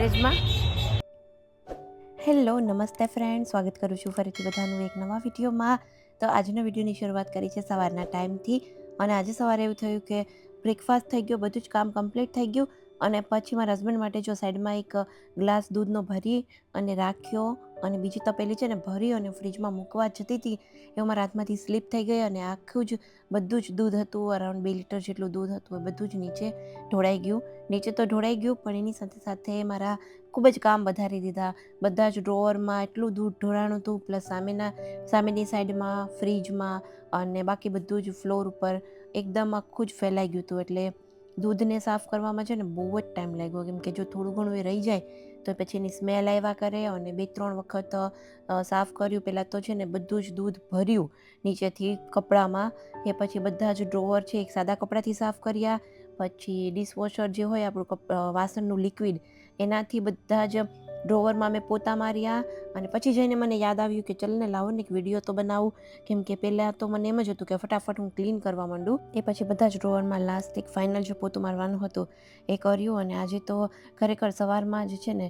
મેરેજમાં હેલો, નમસ્તે ફ્રેન્ડ સ્વાગત કરું છું ફરીથી બધાનું એક નવા વિડીયોમાં. તો આજનો વિડીયોની શરૂઆત કરી છે સવારના ટાઈમથી. અને આજે સવારે એવું થયું કે બ્રેકફાસ્ટ થઈ ગયો, બધું જ કામ કમ્પ્લીટ થઈ ગયું. અને પછી મારા હસબન્ડ માટે જો સાઈડમાં એક ગ્લાસ દૂધનો ભરી અને રાખ્યો અને બીજી તપેલી છે ને ભરી અને ફ્રીજમાં મૂકવા જતી હતી એ મારા હાથમાંથી સ્લીપ થઈ ગઈ અને આખું જ બધું જ દૂધ હતું અરાઉન્ડ બે લીટર જેટલું દૂધ હતું, એ બધું જ નીચે ઢોળાઈ ગયું. નીચે તો ઢોળાઈ ગયું, પણ એની સાથે સાથે મારા ખૂબ જ કામ વધારી દીધા. બધા જ ડ્રોવરમાં એટલું દૂધ ઢોળાણું હતું પ્લસ સામેના, સામેની સાઈડમાં ફ્રીજમાં અને બાકી બધું જ ફ્લોર ઉપર એકદમ આખું જ ફેલાઈ ગયું હતું. એટલે દૂધને સાફ કરવામાં છે ને બહુ જ ટાઈમ લાગ્યો. કેમ કે જો થોડું ઘણું એ રહી જાય, તો પછી એની સ્મેલ આવ્યા કરે અને બે ત્રણ વખત સાફ કર્યું. પહેલાં તો છે ને બધું જ દૂધ ભર્યું નીચેથી કપડામાં. એ પછી બધા જ ડ્રોવર છે એક સાદા કપડાથી સાફ કર્યા. પછી ડિશવોશર જે હોય આપણું વાસણનું લિક્વિડ એનાથી બધા જ ડ્રોવરમાં મેં પોતા માર્યા અને પછી જઈને મને યાદ આવ્યું કે ચલને લાવો ને એક વીડિયો તો બનાવું. કેમ કે પહેલાં તો મને એમ જ હતું કે ફટાફટ હું ક્લીન કરવા માંડું. એ પછી બધા જ ડ્રોવરમાં લાસ્ટ એક ફાઇનલ જે પોતું મારવાનું હતું, એ કર્યું અને આજે તો ખરેખર સવારમાં જ છે ને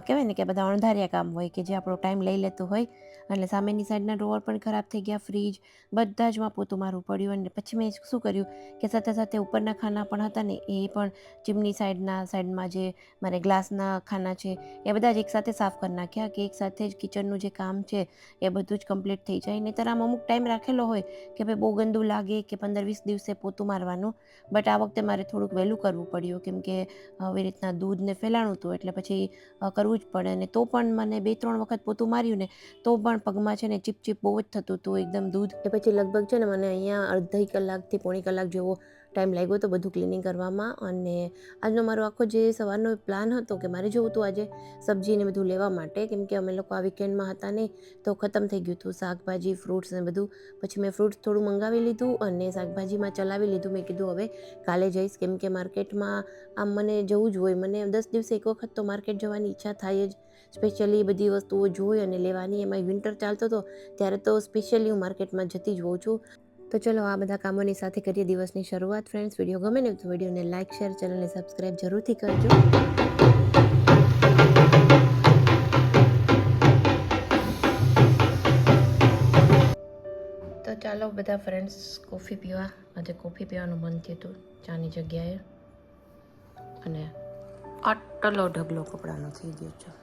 કહેવાય ને કે બધા અણધાર્યા કામ હોય કે જે આપણો ટાઈમ લઈ લેતું હોય. એટલે સામેની સાઈડના ડ્રોવર પણ ખરાબ થઈ ગયા ફ્રીજ બધા જ પોતું મારવું પડ્યું. અને પછી મેં શું કર્યું કે સાથે સાથે ઉપરના ખાના પણ હતા ને, એ પણ ચીમની સાઈડના સાઈડમાં જે મારે ગ્લાસના ખાના છે, એ બધા જ એકસાથે સાફ કરી નાખ્યા કે એકસાથે જ કિચનનું જે કામ છે, એ બધું જ કમ્પ્લીટ થઈ જાય. નહીંતર આમ અમુક ટાઈમ રાખેલો હોય કે ભાઈ બહુ ગંદુ લાગે કે પંદર વીસ દિવસે પોતું મારવાનું. બટ આ વખતે મારે થોડુંક વહેલું કરવું પડ્યું, કેમ કે આવી રીતના દૂધને ફેલાણું હતું એટલે પછી કરવું જ પડે અને તો પણ મને બે ત્રણ વખત પોતું માર્યું ને તો પણ પગમાં છે ને ચીપ ચીપ બહુ જ થતું હતું, એકદમ દૂધ. એ પછી લગભગ છે ને મને અહીંયા અડધી કલાકથી પોણી કલાક જેવો ટાઈમ લાગ્યો હતો બધું ક્લિનિંગ કરવામાં અને આજનો મારો આખો જે સવારનો પ્લાન હતો કે મારે જવું હતું આજે સબ્જીને બધું લેવા માટે, કેમ કે અમે લોકો આ વીકેન્ડમાં હતા નહીં તો ખતમ થઈ ગયું હતું શાકભાજી ફ્રૂટ્સ ને બધું. પછી મેં ફ્રૂટ્સ થોડું મંગાવી લીધું અને શાકભાજીમાં ચલાવી લીધું. મેં કીધું, હવે કાલે જઈશ. કેમ કે માર્કેટમાં આમ મને જવું જ હોય. મને દસ દિવસે એક વખત તો માર્કેટ જવાની ઈચ્છા થાય જ. સ્પેશિયલી બધી વસ્તુઓ જોઈ અને લેવાની. એમાં વિન્ટર ચાલતો હતો, ત્યારે તો સ્પેશિયલી હું માર્કેટમાં જતી જ હોઉં છું. તો ચલો આ બધા કામોની સાથે કરીએ દિવસની શરૂઆત ફ્રેન્ડ્સ વીડિયો ગમે ને તો વિડીયોને લાઇક શેર ચેનલને સબસ્ક્રાઈબ જરૂરથી કરજો. તો ચાલો બધા ફ્રેન્ડ્સ કોફી પીવા. આજે કોફી પીવાનું મન થયું હતું ચાની જગ્યાએ. અને આટલો ઢગલો કપડાનો થઈ ગયો છે.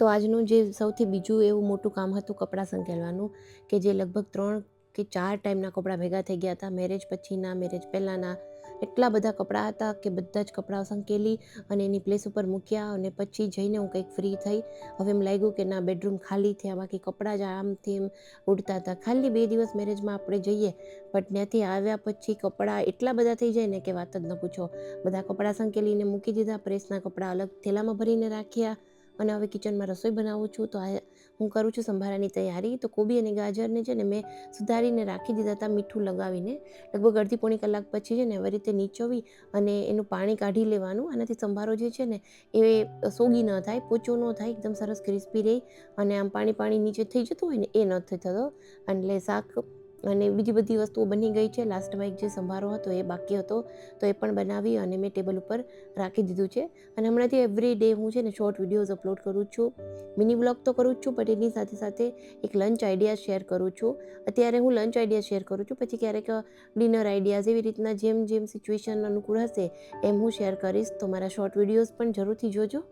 તો આજનું જે સૌથી બીજું એવું મોટું કામ હતું કપડાં સંકેલવાનું, કે જે લગભગ ત્રણ કે ચાર ટાઈમના કપડાં ભેગા થઈ ગયા હતા મેરેજ પછીના મેરેજ પહેલાંના, એટલા બધા કપડાં હતા કે બધા જ કપડાં સંકેલી અને એની પ્લેસ ઉપર મૂક્યા અને પછી જઈને હું કંઈક ફ્રી થઈ. હવે એમ લાગ્યું કે ના બેડરૂમ ખાલી થયા, બાકી કપડાં જ આમથી એમ ઉડતા હતા. ખાલી બે દિવસ મેરેજમાં આપણે જઈએ બટ ત્યાંથી આવ્યા પછી કપડાં એટલા બધા થઈ જાય ને કે વાત જ ન પૂછો. બધા કપડાં સંકેલીને મૂકી દીધા પ્રેસના કપડાં અલગ થેલામાં ભરીને રાખ્યા અને હવે કિચનમાં રસોઈ બનાવું છું, તો આ હું કરું છું સંભારાની તૈયારી. તો કોબી અને ગાજરને છે ને મેં સુધારીને રાખી દીધા હતા મીઠું લગાવીને. લગભગ અડધી પોણી કલાક પછી છે ને આવી રીતે નીચોવી અને એનું પાણી કાઢી લેવાનું. આનાથી સંભારો જે છે ને એ સોગી ન થાય, પોચો ન થાય, એકદમ સરસ ક્રિસ્પી રહે. અને આમ પાણી પાણી નીચે થઈ જતું હોય ને એ ન થતો. એટલે શાક અને બીજી બધી વસ્તુઓ બની ગઈ છે. લાસ્ટમાં એક જે સંભારો હતો, એ બાકી હતો. તો એ પણ બનાવી અને મેં ટેબલ ઉપર રાખી દીધું છે. અને હમણાંથી એવરી ડે હું છે ને શોર્ટ વિડીયોઝ અપલોડ કરું છું. મિની બ્લોગ તો કરું જ છું બટ એની સાથે સાથે એક લંચ આઈડિયા શેર કરું છું. અત્યારે હું લંચ આઈડિયા શેર કરું છું, પછી ક્યારેક ડિનર આઈડિયાઝ એવી રીતના જેમ જેમ સિચ્યુએશન અનુકૂળ હશે, એમ હું શેર કરીશ. તો મારા શોર્ટ વિડીયોઝ પણ જરૂરથી જોજો.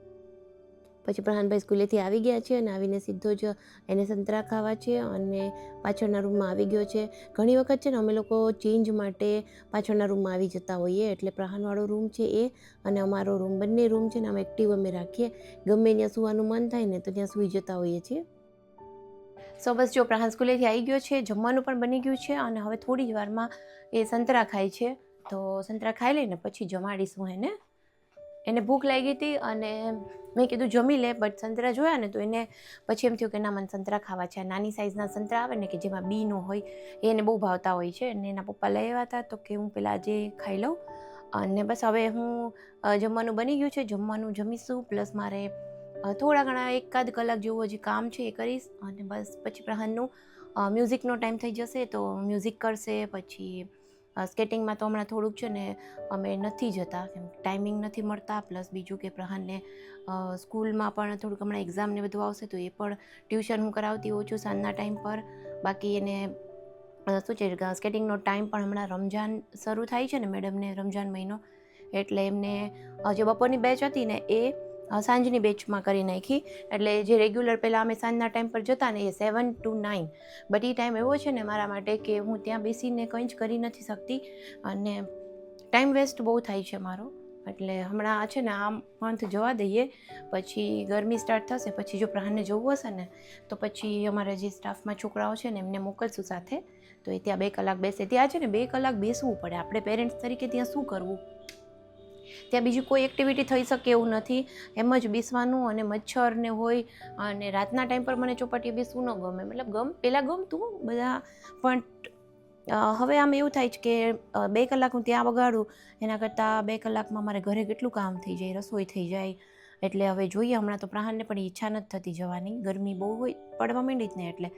પછી પ્રહાનભાઈ સ્કૂલેથી આવી ગયા છે અને આવીને સીધો જ એને સંતરા ખાવા છે અને પાછળના રૂમમાં આવી ગયો છે. ઘણી વખત છે ને અમે લોકો ચેન્જ માટે પાછળના રૂમમાં આવી જતા હોઈએ એટલે પ્રહાનવાળો રૂમ છે એ અને અમારો રૂમ, બંને રૂમ છે ને અમે એક્ટિવ અમે રાખીએ. ગમે ત્યાં સૂવાનું મન થાય ને તો ત્યાં સૂઈ જતા હોઈએ છીએ. સો બસ જો પ્રહાન સ્કૂલેથી આવી ગયો છે, જમવાનું પણ બની ગયું છે અને હવે થોડી જ વારમાં એ સંતરા ખાય છે. તો સંતરા ખાઈ લઈને પછી જમાડીશ એને એને ભૂખ લાગી હતી અને મેં કીધું, જમી લે બટ સંતરા જોયા ને તો એને પછી એમ થયું કે ના, મને સંતરા ખાવા છે. નાની સાઇઝના સંતરા આવે ને કે જેમાં બી નો હોય એને બહુ ભાવતા હોય છે. અને એના પપ્પા લઈ આવ્યા હતા તો કે હું પેલા આજે ખાઈ લઉં. અને બસ હવે હું જમવાનું બની ગયું છે. જમવાનું જમીશું. પ્લસ મારે થોડા ઘણા એકાદ કલાક જેવું હજી કામ છે એ કરીશ. અને બસ પછી પ્રહાનનું મ્યુઝિકનો ટાઈમ થઈ જશે તો મ્યુઝિક કરશે, પછી સ્કેટિંગમાં તો હમણાં થોડુંક છે ને અમે નથી જતા ટાઈમિંગ નથી મળતા, પ્લસ બીજું કે પ્રહાનને સ્કૂલમાં પણ થોડુંક હમણાં એક્ઝામ ને બધું આવશે, તો એ પણ ટ્યુશન હું કરાવતી હોઉં છું સાંજના ટાઈમ પર. બાકી એને શું છે સ્કેટિંગનો ટાઈમ પણ હમણાં રમજાન શરૂ થાય છે ને મેડમને રમજાન મહિનો, એટલે એમને જે બપોરની બેચ હતી ને એ સાંજની બેચમાં કરી નાખી. એટલે જે રેગ્યુલર પહેલાં અમે સાંજના ટાઈમ પર જતા ને એ સેવન ટુ નાઇન બટ એ ટાઈમ એવો છે ને મારા માટે કે હું ત્યાં બેસીને કંઈ જ કરી નથી શકતી. અને ટાઈમ વેસ્ટ બહુ થાય છે મારો. એટલે હમણાં છે ને આ મંથ જવા દઈએ. પછી ગરમી સ્ટાર્ટ થશે, પછી જો પ્રાણને જવું હશે ને, તો પછી અમારા જે સ્ટાફમાં છોકરાઓ છે ને એમને મોકલશું સાથે. તો એ ત્યાં બે કલાક બેસે. ત્યાં છે ને બે કલાક બેસવું પડે. આપણે પેરેન્ટ્સ તરીકે ત્યાં શું કરવું? ત્યાં બીજી કોઈ એક્ટિવિટી થઈ શકે એવું નથી. એમ જ બેસવાનું અને મચ્છરને હોય અને રાતના ટાઈમ પર મને ચોપાટીએ બેસવું ન ગમે. મતલબ ગમ, પહેલાં ગમતું બધા, પણ હવે આમ એવું થાય છે કે બે કલાક હું ત્યાં બગાડું એના કરતાં બે કલાકમાં મારે ઘરે કેટલું કામ થઈ જાય, રસોઈ થઈ જાય. એટલે હવે જોઈએ, હમણાં તો પ્રાહાનને પણ ઈચ્છા નથી થતી જવાની. ગરમી બહુ હોય, પડવા માંડી જ ને એટલે.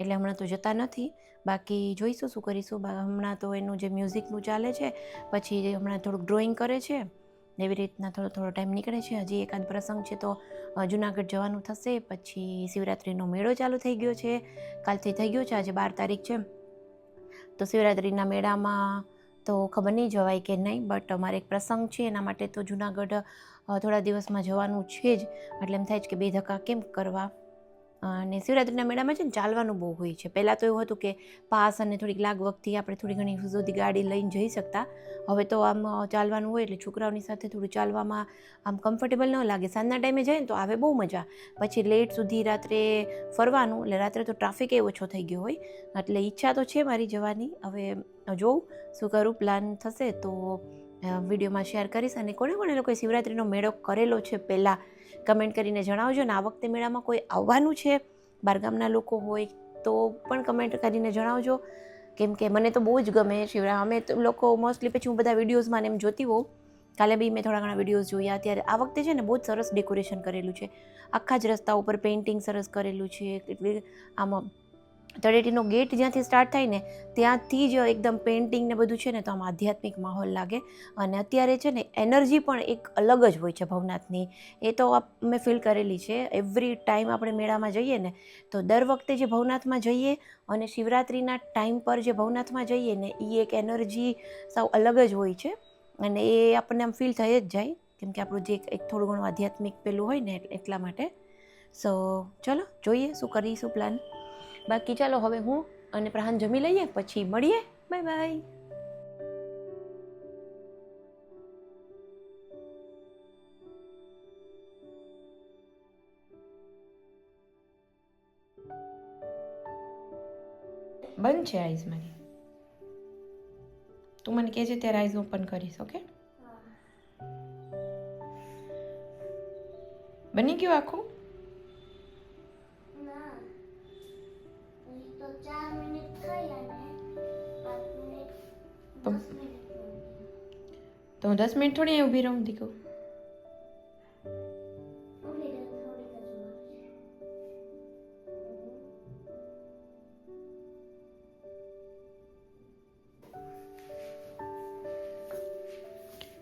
એટલે હમણાં તો જતા નથી. બાકી જોઈશું શું કરીશું. હમણાં તો એનું જે મ્યુઝિકનું ચાલે છે, પછી હમણાં થોડુંક ડ્રોઈંગ કરે છે. એવી રીતના થોડો થોડો ટાઈમ નીકળે છે. હજી એકાદ પ્રસંગ છે તો જુનાગઢ જવાનું થશે. પછી શિવરાત્રિનો મેળો ચાલુ થઈ ગયો છે. કાલથી થઈ ગયો છે. આજે બાર તારીખ છે. તો શિવરાત્રિના મેળામાં તો ખબર નહીં જવાય કે નહીં બટ અમારે એક પ્રસંગ છે. એના માટે તો જુનાગઢ થોડા દિવસમાં જવાનું છે જ. એટલે એમ થાય છે કે બે ધક્કા કેમ કરવા? અને શિવરાત્રિના મેળામાં છે ને ચાલવાનું બહુ હોય છે. પહેલાં તો એવું હતું કે પાસ અને થોડીક લાગ વખતથી આપણે થોડી ઘણી સુધી ગાડી લઈને જઈ શકતા. હવે તો આમ ચાલવાનું હોય એટલે છોકરાઓની સાથે થોડું ચાલવામાં આમ કમ્ફર્ટેબલ ન લાગે. સાંજના ટાઈમે જાય ને તો આવે બહુ મજા. પછી લેટ સુધી રાત્રે ફરવાનું, એટલે રાત્રે તો ટ્રાફિક એ ઓછો થઈ ગયો હોય. એટલે ઈચ્છા તો છે મારી જવાની. હવે જોઉં શું કરું પ્લાન થશે તો વિડીયોમાં શેર કરીશ અને કોણે કોણે લોકોએ શિવરાત્રિનો મેળો કરેલો છે પહેલાં કમેન્ટ કરીને જણાવજો. ને આ વખતે મેળામાં કોઈ આવવાનું છે? બહારગામના લોકો હોય તો પણ કમેન્ટ કરીને જણાવજો. કેમ કે મને તો બહુ જ ગમે શિવરા અમે તો લોકો મોસ્ટલી પછી હું બધા વિડીયોઝમાં એમ જોતી હોઉં. કાલે બી મેં થોડા ઘણા વિડીયોઝ જોયા. ત્યારે આ વખતે છે ને બહુ જ સરસ ડેકોરેશન કરેલું છે. આખા જ રસ્તા ઉપર પેઇન્ટિંગ સરસ કરેલું છે. આમ તળેટીનો ગેટ જ્યાંથી સ્ટાર્ટ થાય ને, ત્યાંથી જ એકદમ પેઇન્ટિંગ ને બધું છે ને, તો આમ આધ્યાત્મિક માહોલ લાગે. અને અત્યારે છે ને એનર્જી પણ એક અલગ જ હોય છે ભવનાથની. એ તો મેં ફીલ કરેલી છે. એવરી ટાઈમ આપણે મેળામાં જઈએ ને, તો દર વખતે જે ભવનાથમાં જઈએ અને શિવરાત્રિના ટાઈમ પર જે ભવનાથમાં જઈએ ને એ એક એનર્જી સાવ અલગ જ હોય છે. અને એ આપણને આમ ફીલ થઈ જ જાય. કેમ કે આપણું જે એક થોડું ઘણું આધ્યાત્મિક પેલું હોય ને, એટલા માટે. સો ચલો, જોઈએ શું કરીશું પ્લાન બાકી ચાલો હવે હું અને પ્રહાન જમી લઈએ પછી મળીએ. Bye bye. બંધ છે આઈઝ મારી. તું મને કહેજે ત્યારે આઈઝ ઓપન કરીશ ઓકે? બની ગયું આખું? હું દસ મિનિટ થોડી ઊભી રહું દીકું.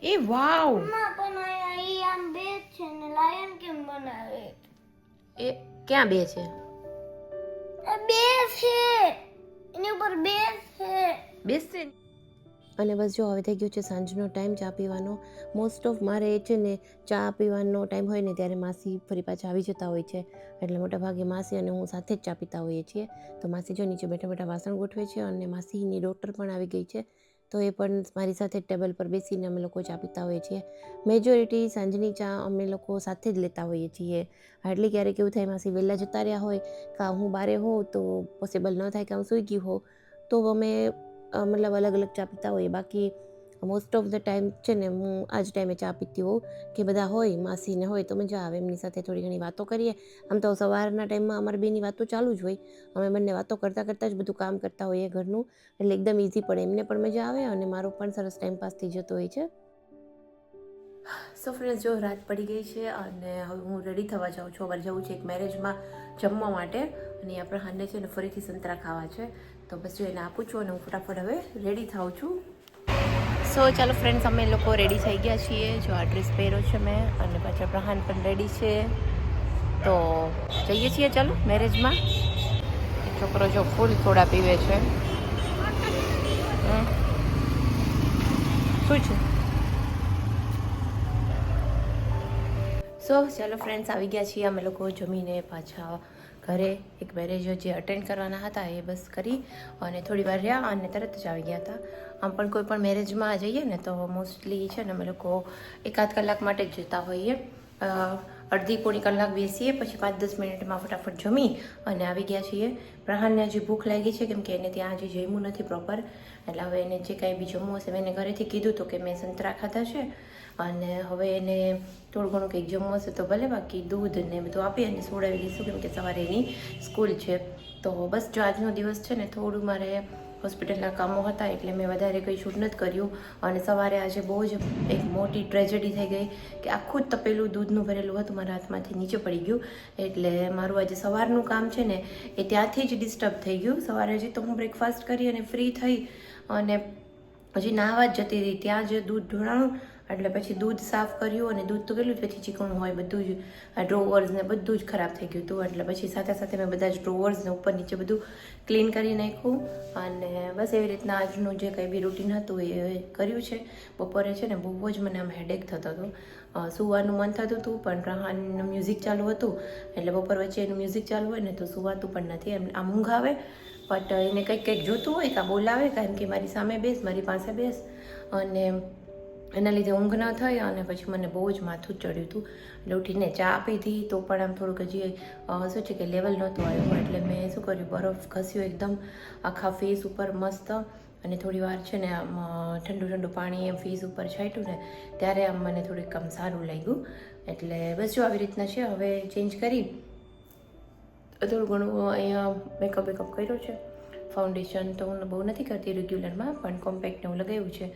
એ વાવ. મમ્મા પણ આ આમ બે છે ને લાયન કેમ બનાવે એ ક્યાં બે છે? બે છે. એની ઉપર બે છે. બેસશે અને બસ જો હવે થઈ ગયો છે સાંજનો ટાઈમ ચા પીવાનો. મોસ્ટ ઓફ મારે છે ને ચા પીવાનો ટાઈમ હોય ને ત્યારે માસી ફરી પાછા આવી જતા હોય છે. એટલે મોટાભાગે માસી અને હું સાથે જ ચા પીતા હોઈએ છીએ. તો માસી જો નીચે બેઠા બેઠા વાસણ ગોઠવે છે અને માસીની ડોટર પણ આવી ગઈ છે. તો એ પણ મારી સાથે ટેબલ પર બેસીને અમે લોકો ચા પીતા હોઈએ છીએ. મેજોરિટી સાંજની ચા અમે લોકો સાથે જ લેતા હોઈએ છીએ. હાર્ડલી ક્યારેક એવું થાય માસી વહેલા જતા રહ્યા હોય, કાં હું બારે હોઉં તો પોસિબલ ન થાય કે હું સૂઈ ગઈ હોઉં. તો અમે મતલબ અલગ અલગ ચા પીતા હોઈએ બાકી મોસ્ટ ઓફ ધ ટાઈમ છે ને હું આ જ ટાઈમે ચા પીતી હોઉં કે બધા હોય, માસીને હોય તો મજા આવે. એમની સાથે થોડી ઘણી વાતો કરીએ. આમ તો સવારના ટાઈમમાં અમારી બેની વાતો ચાલુ જ હોય. અમે બંને વાતો કરતાં કરતાં જ બધું કામ કરતા હોઈએ ઘરનું. એટલે એકદમ ઇઝી પડે. એમને પણ મજા આવે અને મારો પણ સરસ ટાઈમ પાસ થઈ જતો હોય છે. સો ફ્રેન્ડ્સ જો રાત પડી ગઈ છે અને હવે હું રેડી થવા જાઉં છું. અમારે જવું છે એક મેરેજમાં જમવા માટે. અને આપણે હાને છે ને ફરીથી સંતરા ખાવા છે. તો બસ જો એને આપું છું અને હું ફટાફટ હવે રેડી થાઉં છું. સો ચાલો ફ્રેન્ડ્સ અમે લોકો રેડી થઈ ગયા છીએ. જો આ ડ્રેસ પહેર્યો છે મેં અને પાછા પ્રહાન પણ રેડી છે. તો જઈએ છીએ ચાલો મેરેજમાં છોકરો જો ફૂલ થોડા પીવે છે. શું છે? સો ચાલો ફ્રેન્ડ્સ આવી ગયા છીએ. અમે લોકો જમીને પાછા ઘરે એક મેરેજ જે અટેન્ડ કરવાના હતા એ બસ કરી અને થોડી વાર રહ્યા અને તરત જ આવી ગયા હતા. આમ પણ કોઈ પણ મેરેજમાં જઈએ ને તો મોસ્ટલી છે ને અમે લોકો એકાદ કલાક માટે જ જતા હોઈએ. અડધી પોણી કલાક બેસીએ, પછી પાંચ દસ મિનિટમાં ફટાફટ જમી અને આવી ગયા છીએ. પ્રહાનને હજી ભૂખ લાગી છે કેમ કે એને ત્યાં હજી જમ્યું નથી પ્રોપર એટલે હવે એને જે કાંઈ બી જમવું હશે, મેં એને ઘરેથી કીધું હતું કે મેં સંતરા ખાધા છે. અને હવે એને થોડું ઘણું કંઈક જમવું હશે તો ભલે, બાકી દૂધ ને બધું આપી અને સોડાવી દઈશું, કેમ કે સવારે એની સ્કૂલ છે. તો બસ જો આજનો દિવસ છે ને, થોડું મારે હોસ્પિટલના કામો હતા, એટલે મેં વધારે કંઈ શૂટ નથી કર્યું. અને સવારે આજે બહુ જ એક મોટી ટ્રેજેડી થઈ ગઈ કે આખું જ તપેલું દૂધનું ભરેલું હતું, મારા હાથમાંથી નીચે પડી ગયું. એટલે મારું આજે સવારનું કામ છે ને, એ ત્યાંથી જ ડિસ્ટર્બ થઈ ગયું. સવારે હજી તો હું બ્રેકફાસ્ટ કરી અને ફ્રી થઈ અને હજી નાહવા જ જતી હતી ત્યાં જ દૂધ ઢોળાણું એટલે પછી દૂધ સાફ કર્યું અને દૂધ તો કેટલું જ, પછી ચીકણું હોય બધું જ. ડ્રોવર્સ ને બધું જ ખરાબ થઈ ગયું હતું. એટલે પછી સાથે સાથે મેં બધા જ ડ્રોવર્સને ઉપર નીચે બધું ક્લીન કરી નાખ્યું. અને બસ એવી રીતના આજનું જે કંઈ બી રૂટીન હતું એ કર્યું છે. બપોરે છે ને બહુ જ મને આમ હેડેક થતો હતો. સુવાનું મન થતું હતું, પણ રહાનનું મ્યુઝિક ચાલુ હતું. એટલે બપોર વચ્ચે એનું મ્યુઝિક ચાલુ હોય ને તો સુવાતું પણ નથી. એમ, આમ ઊંઘ આવે બટ એને કંઈક કંઈક જોતું હોય કાં બોલાવે, કારણ કે મારી સામે બેસ, મારી પાસે બેસ. અને એના લીધે ઊંઘ ન થઈ અને પછી મને બહુ જ માથું ચડ્યું હતું. એટલે ઉઠીને ચા પીધી તો પણ આમ થોડુંક હજી શું છે કે લેવલ નહોતું આવ્યું. એટલે મેં શું કર્યું, બરફ ઘસ્યો એકદમ, આખા ફેસ ઉપર મસ્ત. અને થોડી વાર છે ને આમ ઠંડુ ઠંડુ પાણી એમ ફેસ ઉપર છાંટ્યું ને, ત્યારે આમ મને થોડીક આમ સારું લાગ્યું. એટલે બસ જો આવી રીતના છે. હવે ચેન્જ કરી. થોડું ઘણું અહીંયા મેકઅપ બેકઅપ કર્યો છે. ફાઉન્ડેશન તો હું બહુ નથી કરતી રેગ્યુલરમાં પણ કોમ્પેક્ટને હું લગાવ્યું છે.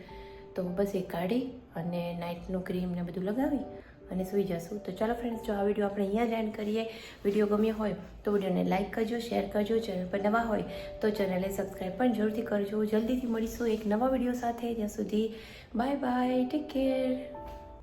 તો બસ એ કાઢી અને નાઇટનું ક્રીમ ને બધું લગાવી અને સૂઈ જશું. તો ચાલો ફ્રેન્ડ્સ જો આ વીડિયો આપણે અહીંયા જ એન્ડ કરીએ. વીડિયો ગમ્યો હોય તો વિડીયોને લાઇક કરજો શેર કરજો ચેનલ પર નવા હોય તો ચેનલને સબસ્ક્રાઈબ પણ જરૂરથી કરજો. જલ્દીથી મળીશું એક નવા વીડિયો સાથે. ત્યાં સુધી બાય બાય ટેક કેર